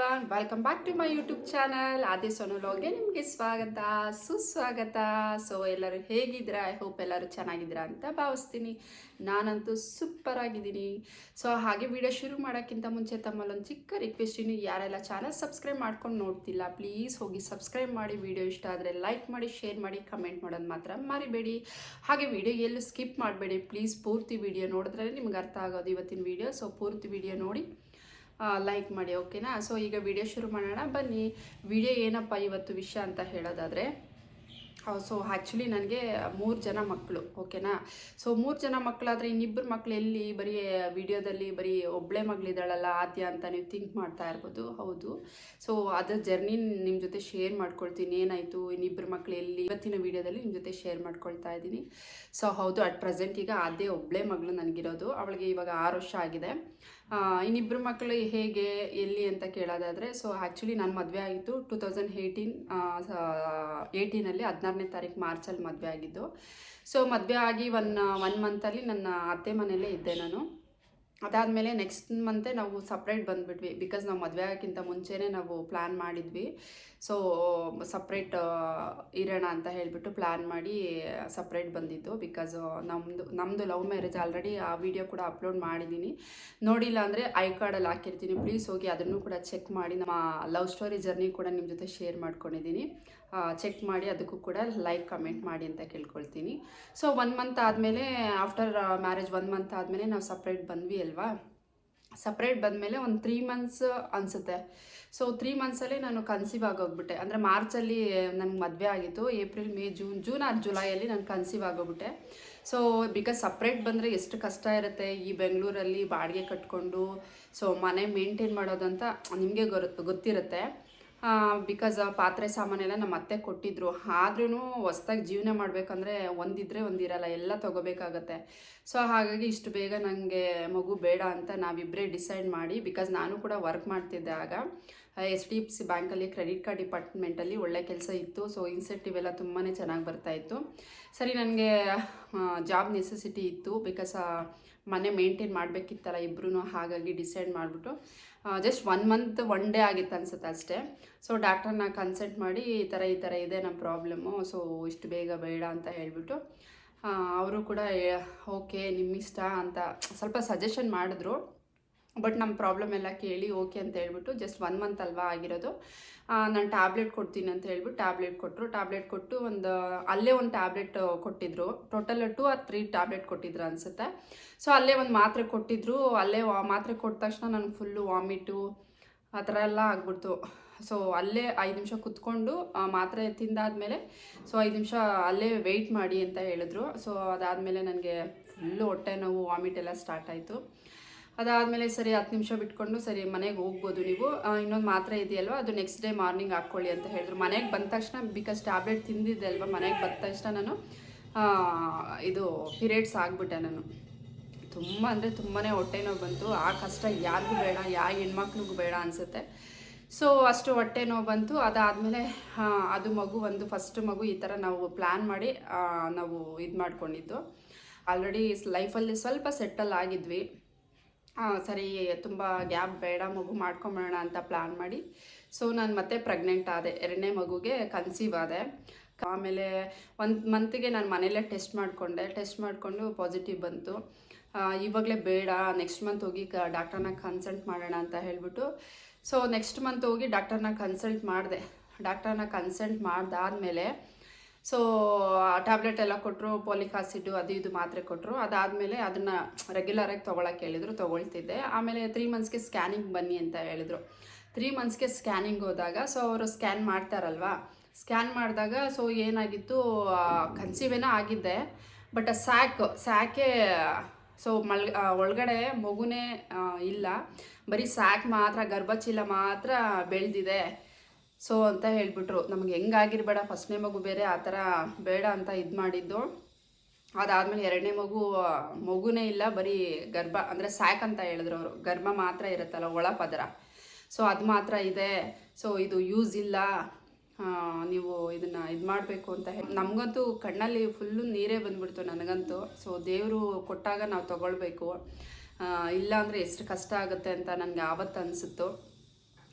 Everyone welcome back to my YouTube channel Adi ಸೊನುಲೋಗೆ ನಿಮಗೆ ಸ್ವಾಗತ, ಸುಸ್ವಾಗತ. ಸೊ ಎಲ್ಲರೂ ಹೇಗಿದ್ದೀರಾ? ಐ ಹೋಪ್ ಎಲ್ಲರೂ ಚೆನ್ನಾಗಿದ್ದೀರಾ ಅಂತ ಭಾವಿಸ್ತೀನಿ. ನಾನಂತೂ ಸೂಪರ್ ಆಗಿದ್ದೀನಿ. ಸೊ ಹಾಗೆ ವಿಡಿಯೋ ಶುರು ಮಾಡೋಕ್ಕಿಂತ ಮುಂಚೆ ತಮ್ಮಲ್ಲೊಂದು ಚಿಕ್ಕ ರಿಕ್ವೆಸ್ಟ್ ಇನ್ನು ಯಾರೆಲ್ಲ ಚಾನಲ್ ಸಬ್ಸ್ಕ್ರೈಬ್ ಮಾಡ್ಕೊಂಡು ನೋಡ್ತಿಲ್ಲ ಪ್ಲೀಸ್ ಹೋಗಿ ಸಬ್ಸ್ಕ್ರೈಬ್ ಮಾಡಿ. ವಿಡಿಯೋ ಇಷ್ಟ ಆದರೆ ಲೈಕ್ ಮಾಡಿ ಶೇರ್ ಮಾಡಿ ಕಮೆಂಟ್ ಮಾಡೋದು ಮಾತ್ರ ಮರಿಬೇಡಿ. ಹಾಗೆ ವಿಡಿಯೋ ಎಲ್ಲೂ ಸ್ಕಿಪ್ ಮಾಡಬೇಡಿ. ಪ್ಲೀಸ್ ಪೂರ್ತಿ ವಿಡಿಯೋ ನೋಡಿದ್ರೆ ನಿಮ್ಗೆ ಅರ್ಥ ಆಗೋದು ಇವತ್ತಿನ ವಿಡಿಯೋ ಸೊ ಪೂರ್ತಿ ವಿಡಿಯೋ ನೋಡಿ. ಲೈಕ್ ಮಾಡಿ ಓಕೆನಾ ಸೊ ಈಗ ವಿಡಿಯೋ ಶುರು ಮಾಡೋಣ. ಬನ್ನಿ ವಿಡಿಯೋ ಏನಪ್ಪ ಇವತ್ತು ವಿಷಯ ಅಂತ ಹೇಳೋದಾದರೆ ಸೊ ಆ್ಯಕ್ಚುಲಿ ನನಗೆ ಮೂರು ಜನ ಮಕ್ಕಳು ಓಕೆನಾ ಸೊ ಮೂರು ಜನ ಮಕ್ಕಳಾದರೆ ಇನ್ನಿಬ್ಬರು ಮಕ್ಕಳು ಎಲ್ಲಿ? ಬರೀ ವಿಡಿಯೋದಲ್ಲಿ ಬರೀ ಒಬ್ಬಳೇ ಮಗಳಿದ್ದಾಳಲ್ಲ, ಆದ್ಯ ಅಂತ ನೀವು ಥಿಂಕ್ ಮಾಡ್ತಾ ಇರ್ಬೋದು, ಹೌದು. ಸೊ ಅದರ ಜರ್ನಿ ನಿಮ್ಮ ಜೊತೆ ಶೇರ್ ಮಾಡ್ಕೊಳ್ತೀನಿ. ಏನಾಯಿತು? ಇನ್ನಿಬ್ಬರು ಮಕ್ಕಳು ಎಲ್ಲಿ? ಇವತ್ತಿನ ವಿಡಿಯೋದಲ್ಲಿ ನಿಮ್ಮ ಜೊತೆ ಶೇರ್ ಮಾಡ್ಕೊಳ್ತಾ ಇದ್ದೀನಿ. ಸೊ ಹೌದು ಅಟ್ ಪ್ರೆಸೆಂಟ್ ಈಗ ಅದೇ ಒಬ್ಬಳೇ ಮಗಳು ನನಗಿರೋದು. ಅವಳಿಗೆ ಇವಾಗ ಆರು ವರ್ಷ ಆಗಿದೆ. ಇನ್ನಿಬ್ಬರು ಮಕ್ಕಳು ಹೇಗೆ, ಎಲ್ಲಿ ಅಂತ ಕೇಳೋದಾದರೆ ಸೊ ಆ್ಯಕ್ಚುಲಿ ನಾನು ಮದುವೆ ಆಗಿತ್ತು ಟೂ ತೌಸಂಡ್ ಏಯ್ಟೀನ್ ಏಯ್ಟೀನಲ್ಲಿ ಹದಿನಾರನೇ ತಾರೀಕು ಮಾರ್ಚಲ್ಲಿ ಮದುವೆ ಆಗಿದ್ದು. ಸೊ ಮದುವೆ ಆಗಿ ಒನ್ ಒನ್ ಮಂತಲ್ಲಿ ನನ್ನ ಅತ್ತೆ ಮನೆಯಲ್ಲೇ ಇದ್ದೆ ನಾನು. ಅದಾದಮೇಲೆ ನೆಕ್ಸ್ಟ್ ಮಂತೆ ನಾವು ಸಪ್ರೇಟ್ ಬಂದುಬಿಟ್ವಿ. ಬಿಕಾಸ್ ನಾವು ಮದುವೆ ಆಗೋಕ್ಕಿಂತ ಮುಂಚೆನೇ ನಾವು ಪ್ಲ್ಯಾನ್ ಮಾಡಿದ್ವಿ. ಸೊ ಸಪ್ರೇಟ್ ಇರೋಣ ಅಂತ ಹೇಳಿಬಿಟ್ಟು ಪ್ಲ್ಯಾನ್ ಮಾಡಿ ಸಪ್ರೇಟ್ ಬಂದಿದ್ದು. ಬಿಕಾಸ್ ನಮ್ಮದು ನಮ್ಮದು ಲವ್ ಮ್ಯಾರೇಜ್ ಆಲ್ರೆಡಿ ಆ ವಿಡಿಯೋ ಕೂಡ ಅಪ್ಲೋಡ್ ಮಾಡಿದ್ದೀನಿ ನೋಡಿಲ್ಲ ಅಂದರೆ ಐ ಕಾರ್ಡಲ್ಲಿ ಹಾಕಿರ್ತೀನಿ. ಪ್ಲೀಸ್ ಹೋಗಿ ಅದನ್ನು ಕೂಡ ಚೆಕ್ ಮಾಡಿ, ನಮ್ಮ ಲವ್ ಸ್ಟೋರಿ ಜರ್ನಿ ಕೂಡ ನಿಮ್ಮ ಜೊತೆ ಶೇರ್ ಮಾಡ್ಕೊಂಡಿದ್ದೀನಿ ಚೆಕ್ ಮಾಡಿ ಅದಕ್ಕೂ ಕೂಡ ಲೈಕ್ ಕಮೆಂಟ್ ಮಾಡಿ ಅಂತ ಕೇಳ್ಕೊಳ್ತೀನಿ. ಸೊ ಒನ್ ಮಂತ್ ಆದಮೇಲೆ ಆಫ್ಟರ್ ಮ್ಯಾರೇಜ್ ಒನ್ ಮಂತ್ ಆದಮೇಲೆ ನಾವು ಸಪ್ರೇಟ್ ಬಂದ್ವಿ ಅಲ್ವಾ? ಸಪ್ರೇಟ್ ಬಂದಮೇಲೆ ಒಂದು ತ್ರೀ ಮಂತ್ಸ್ ಅನಿಸುತ್ತೆ. ಸೊ ತ್ರೀ ಮಂತ್ಸಲ್ಲಿ ನಾನು ಕನ್ಸೀವ್ ಆಗೋಗ್ಬಿಟ್ಟೆ. ಅಂದರೆ ಮಾರ್ಚಲ್ಲಿ ನನಗೆ ಮದುವೆ ಆಗಿತ್ತು April May June June or ಜುಲೈಯಲ್ಲಿ ನಾನು ಕನ್ಸೀವ್ ಆಗೋಗ್ಬಿಟ್ಟೆ. ಸೊ ಬಿಕಾಸ್ ಸಪ್ರೇಟ್ ಬಂದರೆ ಎಷ್ಟು ಕಷ್ಟ ಇರುತ್ತೆ ಈ ಬೆಂಗಳೂರಲ್ಲಿ ಬಾಡಿಗೆ ಕಟ್ಕೊಂಡು ಸೊ ಮನೆ ಮೇಂಟೈನ್ ಮಾಡೋದಂತ ನಿಮಗೆ ಗೊತ್ತು ಗೊತ್ತಿರುತ್ತೆ. ಬಿಕಾಸ್ ಪಾತ್ರೆ ಸಾಮಾನೆಲ್ಲ ನಮ್ಮ ಅತ್ತೆ ಕೊಟ್ಟಿದ್ರು. ಆದ್ರೂ ಹೊಸ್ದಾಗಿ ಜೀವನ ಮಾಡಬೇಕಂದ್ರೆ ಒಂದಿದ್ರೆ ಒಂದಿರಲ್ಲ, ಎಲ್ಲ ತೊಗೋಬೇಕಾಗತ್ತೆ. ಸೊ ಹಾಗಾಗಿ ಇಷ್ಟು ಬೇಗ ನನಗೆ ಮಗು ಬೇಡ ಅಂತ ನಾವಿಬ್ಬರೇ ಡಿಸೈಡ್ ಮಾಡಿ ಬಿಕಾಸ್ ನಾನು ಕೂಡ ವರ್ಕ್ ಮಾಡ್ತಿದ್ದೆ ಆಗ ಎಚ್ ಡಿ ಎಫ್ ಸಿ ಬ್ಯಾಂಕಲ್ಲಿ ಕ್ರೆಡಿಟ್ ಕಾರ್ಡ್ ಡಿಪಾರ್ಟ್ಮೆಂಟಲ್ಲಿ ಒಳ್ಳೆ ಕೆಲಸ ಇತ್ತು. ಸೊ ಇನ್ಸೆಂಟಿವ್ ಎಲ್ಲ ತುಂಬಾ ಚೆನ್ನಾಗಿ ಬರ್ತಾಯಿತ್ತು ಸರಿ, ನನಗೆ ಜಾಬ್ ನೆಸೆಸಿಟಿ ಇತ್ತು ಬಿಕಾಸ್ ಮನೆ ಮೇಂಟೈನ್ ಮಾಡಬೇಕಿತ್ತಲ್ಲ ಇಬ್ಬರೂ ಹಾಗಾಗಿ ಡಿಸೈಡ್ ಮಾಡಿಬಿಟ್ಟು just one month one day ಆಗಿತ್ತು ಅನ್ಸುತ್ತೆ ಅಷ್ಟೇ. ಸೊ ಡಾಕ್ಟರ್ನ ಕನ್ಸಲ್ಟ್ ಮಾಡಿ ಈ ಥರ ಈ ಥರ ಇದೆ ನಮ್ಮ ಪ್ರಾಬ್ಲಮ್ಮು ಸೊ ಇಷ್ಟು ಬೇಗ ಬೇಡ ಅಂತ ಹೇಳಿಬಿಟ್ಟು ಅವರು ಕೂಡ ಓಕೆ ನಿಮ್ಮಿಷ್ಟ ಅಂತ ಸ್ವಲ್ಪ ಸಜೆಷನ್ ಮಾಡಿದ್ರು. ಬಟ್ ನಮ್ಮ ಪ್ರಾಬ್ಲಮ್ ಎಲ್ಲ ಕೇಳಿ ಓಕೆ ಅಂತ ಹೇಳ್ಬಿಟ್ಟು ಜಸ್ಟ್ ಒನ್ ಮಂತ್ ಅಲ್ವಾ ಆಗಿರೋದು. ನಾನು ಟ್ಯಾಬ್ಲೆಟ್ ಕೊಡ್ತೀನಿ ಅಂತ ಹೇಳ್ಬಿಟ್ಟು ಟ್ಯಾಬ್ಲೆಟ್ ಕೊಟ್ಟರು ಟ್ಯಾಬ್ಲೆಟ್ ಕೊಟ್ಟು ಒಂದು, ಅಲ್ಲೇ ಒಂದು ಟ್ಯಾಬ್ಲೆಟ್ ಕೊಟ್ಟಿದ್ರು. Total two or three tablet ಕೊಟ್ಟಿದ್ರು ಅನಿಸುತ್ತೆ. ಸೊ ಅಲ್ಲೇ ಒಂದು ಮಾತ್ರೆ ಕೊಟ್ಟಿದ್ರು. ಅಲ್ಲೇ ಮಾತ್ರೆ ಕೊಟ್ಟ ತಕ್ಷಣ ನನಗೆ ಫುಲ್ಲು ವಾಮಿಟು ಆ ಥರ ಎಲ್ಲ ಆಗ್ಬಿಡ್ತು. ಸೊ ಅಲ್ಲೇ ಐದು ನಿಮಿಷ ಕುತ್ಕೊಂಡು ಮಾತ್ರೆ ತಿಂದಾದಮೇಲೆ ಸೊ ಐದು ನಿಮಿಷ ಅಲ್ಲೇ ವೆಯ್ಟ್ ಮಾಡಿ ಅಂತ ಹೇಳಿದ್ರು. ಸೊ ಅದಾದಮೇಲೆ ನನಗೆ ಫುಲ್ಲು ಹೊಟ್ಟೆ ನೋವು ವಾಮಿಟ್ ಎಲ್ಲ ಸ್ಟಾರ್ಟ್ ಆಯಿತು. ಅದಾದಮೇಲೆ ಸರಿ ಹತ್ತು ನಿಮಿಷ ಬಿಟ್ಕೊಂಡು ಸರಿ ಮನೆಗೆ ಹೋಗ್ಬೋದು ನೀವು. ಇನ್ನೊಂದು ಮಾತ್ರೆ ಇದೆಯಲ್ವ? ಅದು ನೆಕ್ಸ್ಟ್ ಡೇ ಮಾರ್ನಿಂಗ್ ಹಾಕ್ಕೊಳ್ಳಿ ಅಂತ ಹೇಳಿದ್ರು. ಮನೆಗೆ ಬಂದ ತಕ್ಷಣ ಬಿಕಾಸ್ ಟ್ಯಾಬ್ಲೆಟ್ ತಿಂದಿದ್ದೆ ಅಲ್ವ ಮನೆಗೆ ಬಂದ ತಕ್ಷಣ ನಾನು ಇದು ಪಿರಿಯಡ್ಸ್ ಆಗಿಬಿಟ್ಟೆ ನಾನು. ತುಂಬ ಅಂದರೆ ತುಂಬಾ ಹೊಟ್ಟೆ ನೋವು ಬಂತು. ಆ ಕಷ್ಟ ಯಾರಿಗೂ ಬೇಡ ಯಾವ ಹೆಣ್ಮಕ್ಳಿಗೂ ಬೇಡ ಅನಿಸುತ್ತೆ. ಸೊ ಅಷ್ಟು ಹೊಟ್ಟೆ ನೋವು ಬಂತು. ಅದಾದಮೇಲೆ ಅದು ಮಗು ಒಂದು ಫಸ್ಟ್ ಮಗು ಈ ಥರ ನಾವು ಪ್ಲ್ಯಾನ್ ಮಾಡಿ ನಾವು ಇದು ಮಾಡ್ಕೊಂಡಿದ್ದು ಆಲ್ರೆಡಿ ಲೈಫಲ್ಲಿ ಸ್ವಲ್ಪ ಸೆಟ್ಟಲ್ ಆಗಿದ್ವಿ. ಸರಿ, ತುಂಬ ಗ್ಯಾಪ್ ಬೇಡ, ಮಗು ಮಾಡ್ಕೊಂಬಿಡೋಣ ಅಂತ ಪ್ಲ್ಯಾನ್ ಮಾಡಿ. ಸೊ ನಾನು ಮತ್ತೆ ಪ್ರೆಗ್ನೆಂಟ್ ಆದೆ. ಎರಡನೇ ಮಗುಗೆ ಕನ್ಸೀವ್ ಆದೆ. ಆಮೇಲೆ ಒಂದು ಮಂತಿಗೆ ನಾನು ಮನೆಯಲ್ಲೇ ಟೆಸ್ಟ್ ಮಾಡಿಕೊಂಡೆ. ಟೆಸ್ಟ್ ಮಾಡಿಕೊಂಡು ಪಾಸಿಟಿವ್ ಬಂತು. ಇವಾಗಲೇ ಬೇಡ ನೆಕ್ಸ್ಟ್ ಮಂತ್ ಹೋಗಿ ಕ ಡಾಕ್ಟರ್ನ ಕನ್ಸಲ್ಟ್ ಮಾಡೋಣ ಅಂತ ಹೇಳಿಬಿಟ್ಟು. ಸೊ ನೆಕ್ಸ್ಟ್ ಮಂತ್ ಹೋಗಿ ಡಾಕ್ಟರ್ನ ಕನ್ಸಲ್ಟ್ ಮಾಡಿದೆ. ಡಾಕ್ಟರ್ನ ಕನ್ಸಲ್ಟ್ ಮಾಡಿದಾದ್ಮೇಲೆ ಸೊ ಟ್ಯಾಬ್ಲೆಟ್ ಎಲ್ಲ ಕೊಟ್ಟರು ಪೋಲಿಕ್ ಆಸಿಡ್ ಅದು ಇದು ಮಾತ್ರೆ ಕೊಟ್ಟರು ಅದಾದಮೇಲೆ ಅದನ್ನು ರೆಗ್ಯುಲರಾಗಿ ತೊಗೊಳಕ್ಕೆ ಹೇಳಿದರು, ತೊಗೊಳ್ತಿದ್ದೆ. ಆಮೇಲೆ ತ್ರೀ ಮಂತ್ಸ್ಗೆ ಸ್ಕ್ಯಾನಿಂಗ್ ಬನ್ನಿ ಅಂತ ಹೇಳಿದರು. ತ್ರೀ ಮಂತ್ಸ್ಗೆ ಸ್ಕ್ಯಾನಿಂಗ್ ಹೋದಾಗ ಸೊ ಅವರು ಸ್ಕ್ಯಾನ್ ಮಾಡ್ತಾರಲ್ವಾ? ಸ್ಕ್ಯಾನ್ ಮಾಡಿದಾಗ ಸೊ ಏನಾಗಿತ್ತು ಕನ್ಸೀವೇನೋ ಆಗಿದ್ದೆ. ಬಟ್ ಸ್ಯಾಕ್ ಸ್ಯಾಕೆ ಸೊ ಮಲ್ ಒಳಗಡೆ ಮಗುನೇ ಇಲ್ಲ. ಬರೀ ಸ್ಯಾಕ್ ಮಾತ್ರ, ಗರ್ಭಚೀಲ ಮಾತ್ರ ಬೆಳೆದಿದೆ. ಸೊ ಅಂತ ಹೇಳಿಬಿಟ್ರು. ನಮಗೆ ಹೆಂಗಾಗಿರ್ಬೇಡ ಫಸ್ಟ್ನೇ ಮಗು ಬೇರೆ ಆ ಥರ ಬೇಡ ಅಂತ ಇದು ಮಾಡಿದ್ದು. ಅದಾದಮೇಲೆ ಎರಡನೇ ಮಗು ಮಗುನೇ ಇಲ್ಲ, ಬರೀ ಗರ್ಭ, ಅಂದರೆ ಅಂತ ಹೇಳಿದ್ರು ಅವರು. ಗರ್ಭ ಮಾತ್ರ ಇರುತ್ತಲ್ಲ, ಒಳ ಪದರ. ಸೊ ಅದು ಮಾತ್ರ ಇದೆ. ಸೊ ಇದು ಯೂಸ್ ಇಲ್ಲ. ನೀವು ಇದನ್ನು ಇದು ಮಾಡಬೇಕು ಅಂತ ಹೇಳಿ. ನಮಗಂತೂ ಕಣ್ಣಲ್ಲಿ ಫುಲ್ಲು ನೀರೇ ಬಂದ್ಬಿಡ್ತು ನನಗಂತೂ. ಸೊ ದೇವರು ಕೊಟ್ಟಾಗ ನಾವು ತಗೊಳ್ಬೇಕು. ಇಲ್ಲ ಅಂದರೆ ಎಷ್ಟು ಕಷ್ಟ ಆಗುತ್ತೆ ಅಂತ ನನಗೆ ಆವತ್ತು ಅನಿಸುತ್ತು.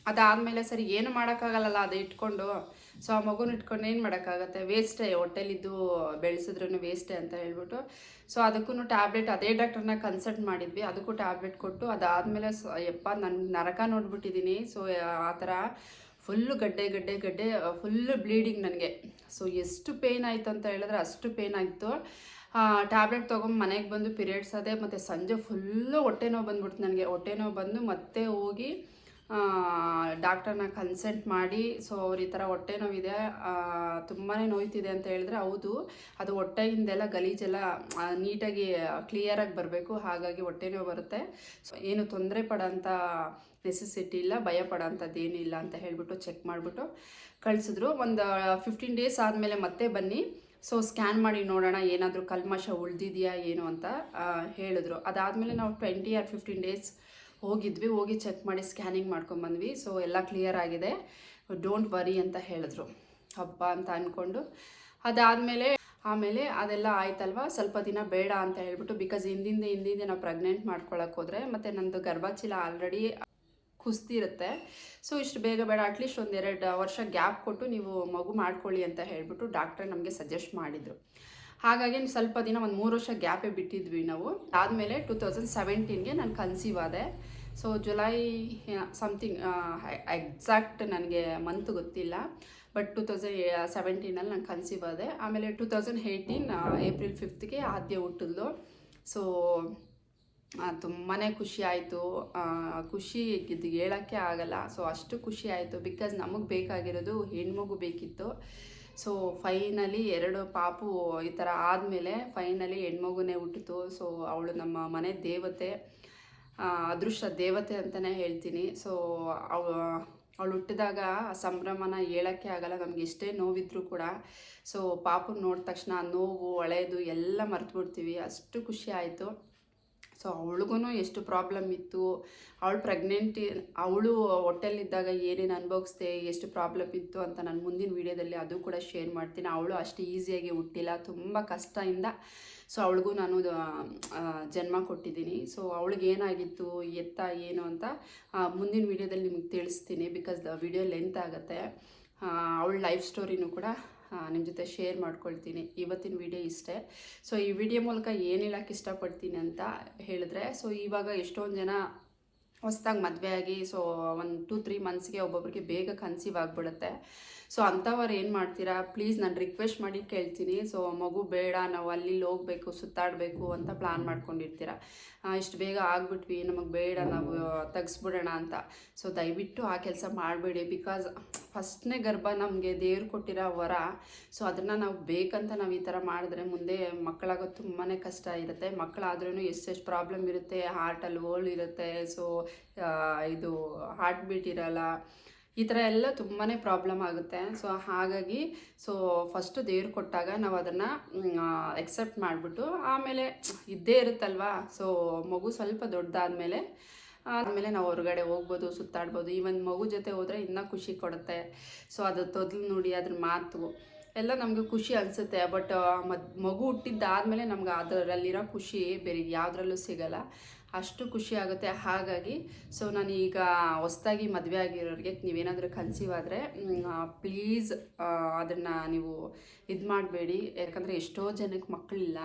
ಅದಾದಮೇಲೆ ಸರಿ ಏನು ಮಾಡೋಕ್ಕಾಗಲ್ಲಲ್ಲ ಅದು ಇಟ್ಕೊಂಡು. ಸೊ ಆ ಮಗುನ ಇಟ್ಕೊಂಡು ಏನು ಮಾಡೋಕ್ಕಾಗತ್ತೆ? ವೇಸ್ಟೇ ಹೊಟ್ಟೆಲಿದ್ದು ಬೆಳೆಸಿದ್ರೂ ವೇಸ್ಟೇ ಅಂತ ಹೇಳ್ಬಿಟ್ಟು. ಸೊ ಅದಕ್ಕೂ ಟ್ಯಾಬ್ಲೆಟ್ ಅದೇ ಡಾಕ್ಟರ್ನ ಕನ್ಸಲ್ಟ್ ಮಾಡಿದ್ವಿ. ಅದಕ್ಕೂ ಟ್ಯಾಬ್ಲೆಟ್ ಕೊಟ್ಟು ಅದಾದಮೇಲೆ ಸೊ, ಯಪ್ಪ ನನ್ನ ನರಕ ನೋಡ್ಬಿಟ್ಟಿದ್ದೀನಿ ಸೊ ಆ ಥರ ಫುಲ್ಲು ಗಡ್ಡೆ ಗಡ್ಡೆ ಗಡ್ಡೆ ಫುಲ್ಲು ಬ್ಲೀಡಿಂಗ್ ನನಗೆ. ಸೊ ಎಷ್ಟು ಪೇಯ್ನ್ ಆಯಿತು ಅಂತ ಹೇಳಿದ್ರೆ ಅಷ್ಟು ಪೇಯ್ನ್ ಆಯಿತು ಟ್ಯಾಬ್ಲೆಟ್ ತೊಗೊಂಡು ಮನೆಗೆ ಬಂದು ಪೀರಿಯಡ್ಸ್ ಅದೇ, ಮತ್ತು ಸಂಜೆ ಫುಲ್ಲು ಹೊಟ್ಟೆ ನೋವು ಬಂದ್ಬಿಡ್ತು ನನಗೆ. ಹೊಟ್ಟೆ ನೋವು ಬಂದು ಮತ್ತೆ ಹೋಗಿ ಡಾಕ್ಟರ್ನ ಕನ್ಸಲ್ಟ್ ಮಾಡಿ, ಸೊ ಅವ್ರು ಈ ಥರ ಹೊಟ್ಟೆ ನೋವಿದೆ ತುಂಬಾ ನೋಯ್ತಿದೆ ಅಂತ ಹೇಳಿದ್ರೆ ಹೌದು. ಅದು ಹೊಟ್ಟೆಯಿಂದೆಲ್ಲ ಗಲೀಜೆಲ್ಲ ನೀಟಾಗಿ ಕ್ಲಿಯರಾಗಿ ಬರಬೇಕು. ಹಾಗಾಗಿ ಹೊಟ್ಟೆ ನೋವು ಬರುತ್ತೆ. ಸೊ ಏನು ತೊಂದರೆ ಪಡೋಂಥ ನೆಸೆಸಿಟಿ ಇಲ್ಲ, ಭಯ ಪಡೋಂಥದ್ದು ಏನಿಲ್ಲ ಅಂತ ಹೇಳಿಬಿಟ್ಟು ಚೆಕ್ ಮಾಡಿಬಿಟ್ಟು ಕಳಿಸಿದ್ರು. ಒಂದು ಫಿಫ್ಟೀನ್ ಡೇಸ್ ಆದಮೇಲೆ ಮತ್ತೆ ಬನ್ನಿ. ಸೊ ಸ್ಕ್ಯಾನ್ ಮಾಡಿ ನೋಡೋಣ, ಏನಾದರೂ ಕಲ್ಮಶ ಉಳಿದಿದೆಯಾ, ಏನು ಅಂತ ಹೇಳಿದ್ರು. ಅದಾದಮೇಲೆ ನಾವು ಟ್ವೆಂಟಿ ಆರ್ ಫಿಫ್ಟೀನ್ ಡೇಸ್ ಹೋಗಿದ್ವಿ, ಹೋಗಿ ಚೆಕ್ ಮಾಡಿ ಸ್ಕ್ಯಾನಿಂಗ್ ಮಾಡ್ಕೊಂಬಂದ್ವಿ ಸೊ ಎಲ್ಲ ಕ್ಲಿಯರ್ ಆಗಿದೆ. ಡೋಂಟ್ ವರಿ ಅಂತ ಹೇಳಿದ್ರು. ಹಬ್ಬ ಅಂತ ಅಂದ್ಕೊಂಡು ಅದಾದಮೇಲೆ, ಆಮೇಲೆ ಅದೆಲ್ಲ ಆಯ್ತಲ್ವಾ? ಸ್ವಲ್ಪ ದಿನ ಬೇಡ ಅಂತ ಹೇಳ್ಬಿಟ್ಟು ಬಿಕಾಸ್ ಹಿಂದಿಂದ ಹಿಂದಿಂದ ನಾವು ಪ್ರೆಗ್ನೆಂಟ್ ಮಾಡ್ಕೊಳಕ್ಕೆ ಹೋದರೆ ಮತ್ತು ನಂದು ಗರ್ಭಚೀಲ ಆಲ್ರೆಡಿ ಕುಸ್ತಿರುತ್ತೆ. ಸೊ ಇಷ್ಟು ಬೇಗ ಬೇಡ. ಅಟ್ಲೀಸ್ಟ್ ಒಂದೆರಡು ವರ್ಷ ಗ್ಯಾಪ್ ಕೊಟ್ಟು ನೀವು ಮಗು ಮಾಡ್ಕೊಳ್ಳಿ ಅಂತ ಹೇಳ್ಬಿಟ್ಟು ಡಾಕ್ಟ್ರೇ ನಮಗೆ ಸಜೆಸ್ಟ್ ಮಾಡಿದರು. ಹಾಗಾಗಿ ಸ್ವಲ್ಪ ದಿನ ಒಂದು ಮೂರು ವರ್ಷ ಗ್ಯಾಪೇ ಬಿಟ್ಟಿದ್ವಿ ನಾವು. ಆದಮೇಲೆ ಟೂ ತೌಸಂಡ್ ಸೆವೆಂಟೀನ್ಗೆ ನಾನು ಕನ್ಸೀವ್ ಆದೆ. ಸೊ ಜುಲೈ ಸಮಥಿಂಗ್ ಎಕ್ಸಾಕ್ಟ್ ನನಗೆ ಮಂತ್ ಗೊತ್ತಿಲ್ಲ. ಬಟ್ ಟೂ ತೌಸಂಡ್ ಸೆವೆಂಟೀನಲ್ಲಿ ನಾನು ಕನ್ಸೀವ್ ಆದೆ. ಆಮೇಲೆ ಟೂ ತೌಸಂಡ್ ಏಯ್ಟೀನ್ ಏಪ್ರಿಲ್ ಫಿಫ್ತ್ಗೆ ಆದ್ಯ ಹುಟ್ಟಿದ್ಲು. ಸೊ ತುಂಬಾ ಖುಷಿ ಆಯಿತು. ಖುಷಿ ಇದು ಹೇಳೋಕ್ಕೆ ಆಗಲ್ಲ. ಸೊ ಅಷ್ಟು ಖುಷಿ ಆಯಿತು. ಬಿಕಾಸ್ ನಮಗೆ ಬೇಕಾಗಿರೋದು ಹೆಣ್ಮಗು ಬೇಕಿತ್ತು. ಸೊ ಫೈನಲಿ ಎರಡು ಪಾಪು ಈ ಥರ ಆದಮೇಲೆ ಫೈನಲಿ ಹೆಣ್ಮಗುನೇ ಹುಟ್ಟಿತು. ಸೊ ಅವಳು ನಮ್ಮ ಮನೆ ದೇವತೆ ಅದೃಷ್ಟ ದೇವತೆ ಅಂತಲೇ ಹೇಳ್ತೀನಿ. ಸೊ ಅವ, ಅವಳು ಹುಟ್ಟಿದಾಗ ಆ ಸಂಭ್ರಮನ ಹೇಳೋಕ್ಕೆ ಆಗಲ್ಲ. ನಮ್ಗೆ ಎಷ್ಟೇ ನೋವಿದ್ರೂ ಕೂಡ. ಸೊ ಪಾಪನ ನೋಡಿದ ತಕ್ಷಣ ನೋವು ಹಳೆಯದು ಎಲ್ಲ ಮರ್ತ್ಬಿಡ್ತೀವಿ. ಅಷ್ಟು ಖುಷಿ ಆಯಿತು. ಸೊ ಅವಳಿಗೂ ಎಷ್ಟು ಪ್ರಾಬ್ಲಮ್ ಇತ್ತು, ಅವಳು ಪ್ರೆಗ್ನೆಂಟಿ ಅವಳು ಹೊಟ್ಟೆಲಿದ್ದಾಗ ಏನೇನು ಅನುಭವಿಸ್ದೆ, ಎಷ್ಟು ಪ್ರಾಬ್ಲಮ್ ಇತ್ತು ಅಂತ ನಾನು ಮುಂದಿನ ವೀಡಿಯೋದಲ್ಲಿ ಅದು ಕೂಡ ಶೇರ್ ಮಾಡ್ತೀನಿ. ಅವಳು ಅಷ್ಟು ಈಸಿಯಾಗಿ ಹುಟ್ಟಿಲ್ಲ, ತುಂಬ ಕಷ್ಟದಿಂದ. ಸೊ ಅವಳಿಗೂ ನಾನು ಜನ್ಮ ಕೊಟ್ಟಿದ್ದೀನಿ. ಸೊ ಅವಳಿಗೆ ಏನಾಗಿತ್ತು, ಎತ್ತ ಏನು ಅಂತ ಮುಂದಿನ ವೀಡಿಯೋದಲ್ಲಿ ನಿಮಗೆ ತಿಳಿಸ್ತೀನಿ ಬಿಕಾಸ್ ದ ವಿಡಿಯೋ ಲೆಂತ್ ಆಗುತ್ತೆ. ಅವಳ ಲೈಫ್ ಸ್ಟೋರಿನೂ ಕೂಡ ನಿಮ್ಮ ಜೊತೆ ಶೇರ್ ಮಾಡ್ಕೊಳ್ತೀನಿ. ಇವತ್ತಿನ ವಿಡಿಯೋ ಇಷ್ಟೇ. ಸೊ ಈ ವಿಡಿಯೋ ಮೂಲಕ ಏನು ಹೇಳೋಕ್ಕೆ ಇಷ್ಟಪಡ್ತೀನಿ ಅಂತ ಹೇಳಿದ್ರೆ ಸೊ ಇವಾಗ ಎಷ್ಟೊಂದು ಜನ ಹೊಸ್ದಾಗಿ ಮದುವೆ ಆಗಿ ಸೊ ಒಂದು ಟೂ ತ್ರೀ ಮಂತ್ಸ್ಗೆ ಒಬ್ಬೊಬ್ರಿಗೆ ಬೇಗ ಕನ್ಸೀವ್ ಆಗಿಬಿಡುತ್ತೆ. ಸೊ ಅಂಥವ್ರು ಏನು ಮಾಡ್ತೀರಾ? ಪ್ಲೀಸ್ ನಾನು ರಿಕ್ವೆಸ್ಟ್ ಮಾಡಿ ಕೇಳ್ತೀನಿ. ಸೊ ಮಗು ಬೇಡ, ನಾವು ಅಲ್ಲಿ ಹೋಗ್ಬೇಕು, ಸುತ್ತಾಡಬೇಕು ಅಂತ ಪ್ಲಾನ್ ಮಾಡ್ಕೊಂಡಿರ್ತೀರ? ಇಷ್ಟು ಬೇಗ ಆಗ್ಬಿಟ್ವಿ, ನಮಗೆ ಬೇಡ, ನಾವು ತೆಗೆಸ್ಬಿಡೋಣ ಅಂತ. ಸೊ ದಯವಿಟ್ಟು ಆ ಕೆಲಸ ಮಾಡಬೇಡಿ ಬಿಕಾಸ್ ಫಸ್ಟ್ನೇ ಗರ್ಭ ನಮಗೆ ದೇವ್ರು ಕೊಟ್ಟಿರೋ ವರ. ಸೊ ಅದನ್ನು ನಾವು ಬೇಕಂತ ನಾವು ಈ ಥರ ಮಾಡಿದ್ರೆ ಮುಂದೆ ಮಕ್ಕಳಾಗೋದು ತುಂಬಾ ಕಷ್ಟ ಇರುತ್ತೆ. ಮಕ್ಕಳಾದ್ರೂ ಎಷ್ಟೆಷ್ಟು ಪ್ರಾಬ್ಲಮ್ ಇರುತ್ತೆ ಹಾರ್ಟಲ್ಲಿ ಹೋಲ್ ಇರುತ್ತೆ. ಸೊ ಇದು ಹಾರ್ಟ್ ಬೀಟ್ ಇರಲ್ಲ. ಈ ಥರ ಎಲ್ಲ ತುಂಬಾ ಪ್ರಾಬ್ಲಮ್ ಆಗುತ್ತೆ. ಸೊ ಹಾಗಾಗಿ ಸೊ ಫಸ್ಟು ದೇವ್ರು ಕೊಟ್ಟಾಗ ನಾವು ಅದನ್ನು ಎಕ್ಸೆಪ್ಟ್ ಮಾಡಿಬಿಟ್ಟು ಆಮೇಲೆ ಇದ್ದೇ ಇರುತ್ತಲ್ವಾ? ಸೊ ಮಗು ಸ್ವಲ್ಪ ದೊಡ್ಡದಾದ್ಮೇಲೆ ಆದಮೇಲೆ ನಾವು ಹೊರಗಡೆ ಹೋಗ್ಬೋದು, ಸುತ್ತಾಡ್ಬೋದು. ಈವನ್ ಮಗು ಜೊತೆ ಹೋದರೆ ಇನ್ನೂ ಖುಷಿ ಕೊಡುತ್ತೆ. ಸೊ ಅದು ತೊದಲು ನೋಡಿ ಅದ್ರ ಮಾತು. ಎಲ್ಲ ನಮಗೆ ಖುಷಿ ಅನಿಸುತ್ತೆ. ಬಟ್ ಮದ್, ಮಗು ಹುಟ್ಟಿದ್ದಾದಮೇಲೆ ನಮ್ಗೆ ಅದರಲ್ಲಿರೋ ಖುಷಿ ಬೇರೆ ಯಾವುದ್ರಲ್ಲೂ ಸಿಗಲ್ಲ. ಅಷ್ಟು ಖುಷಿ ಆಗುತ್ತೆ. ಹಾಗಾಗಿ ಸೊ ನಾನು ಈಗ ಹೊಸ್ದಾಗಿ ಮದುವೆ ಆಗಿರೋರಿಗೆ ನೀವೇನಾದರೂ ಕನ್ಸೀವ್ ಆದರೆ ಪ್ಲೀಸ್ ಅದನ್ನು ನೀವು ಇದು ಮಾಡಬೇಡಿ. ಯಾಕಂದರೆ ಎಷ್ಟೋ ಜನಕ್ಕೆ ಮಕ್ಕಳಿಲ್ಲ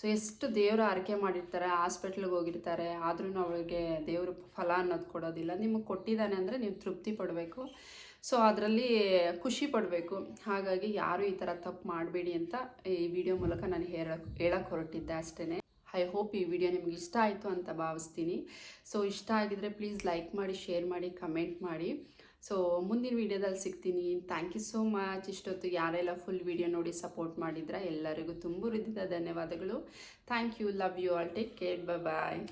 ಸೊ ಎಷ್ಟು ದೇವರು ಆರಕೆ ಮಾಡಿರ್ತಾರೆ ಹಾಸ್ಪಿಟ್ಲಿಗೆ ಹೋಗಿರ್ತಾರೆ ಆದ್ರೂ ಅವಳಿಗೆ ದೇವರು ಫಲ ಅನ್ನೋದು ಕೊಡೋದಿಲ್ಲ. ನಿಮಗೆ ಕೊಟ್ಟಿದ್ದಾನೆ ಅಂದರೆ ನೀವು ತೃಪ್ತಿ ಪಡಬೇಕು. ಸೊ ಅದರಲ್ಲಿ ಖುಷಿ ಪಡಬೇಕು. ಹಾಗಾಗಿ ಯಾರೂ ಈ ಥರ ತಪ್ಪು ಮಾಡಬೇಡಿ ಅಂತ ಈ ವಿಡಿಯೋ ಮೂಲಕ ನಾನು ಹೇಳಕ್ಕೆ ಹೇಳಕ್ಕೆ ಹೊರಟಿದ್ದೆ ಅಷ್ಟೇ ಐ ಹೋಪ್ ಈ ವಿಡಿಯೋ ನಿಮ್ಗೆ ಇಷ್ಟ ಆಯಿತು ಅಂತ ಭಾವಿಸ್ತೀನಿ. ಸೊ ಇಷ್ಟ ಆಗಿದ್ರೆ ಪ್ಲೀಸ್ ಲೈಕ್ ಮಾಡಿ ಶೇರ್ ಮಾಡಿ ಕಮೆಂಟ್ ಮಾಡಿ. ಸೊ ಮುಂದಿನ ವಿಡಿಯೋದಲ್ಲಿ ಸಿಗ್ತೀನಿ. ಥ್ಯಾಂಕ್ ಯು ಸೋ ಮಚ್ ಇಷ್ಟೊತ್ತು ಯಾರೆಲ್ಲ ಫುಲ್ ವಿಡಿಯೋ ನೋಡಿ ಸಪೋರ್ಟ್ ಮಾಡಿದ್ರೆ ಎಲ್ಲರಿಗೂ ತುಂಬ ಹೃದಯದ ಧನ್ಯವಾದಗಳು. Thank you love you all take care bye